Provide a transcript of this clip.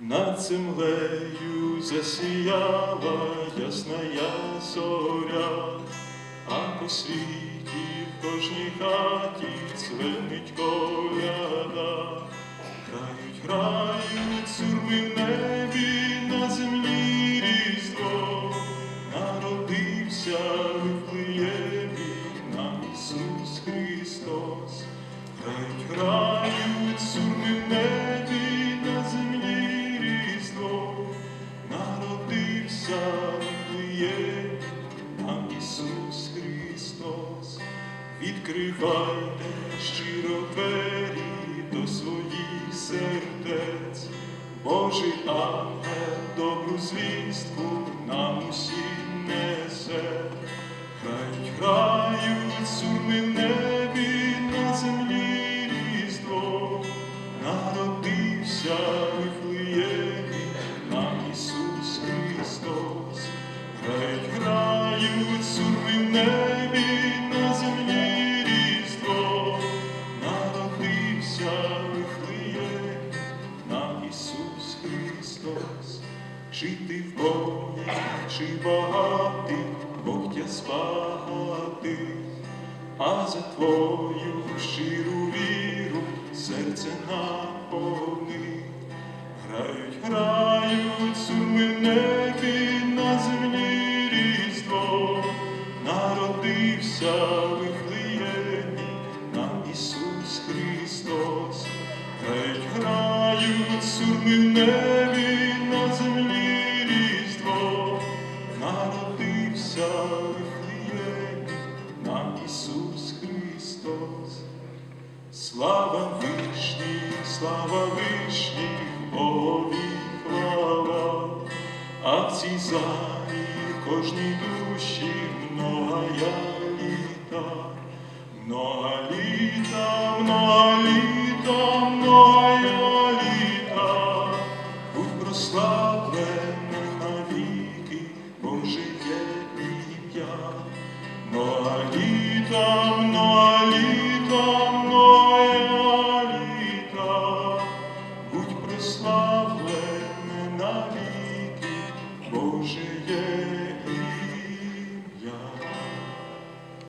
Над землею засіяла ясная зоря, а по світі в кожній хаті цвенить коляда. Народився нам Ісус Христос. Відкривайте щиро двері до своїх сердець, Божий ангел добру звістку нам усім Христос. Чи ти в Богі, чи багатий, Бог тя спагати, а за твою щиру віру серце наповни. Грають, грають суми в небі на землі різдво, народився в Вифлеємі нам Ісус Христос. Грають, грають суми в небі Слава вишні, слава вишні, Богові хвала, а в цій залі кожній душі многая літа, много літа, много літа, многая літа, будь прославлений навіки, є ім'я. Много літа, много літа, Божие.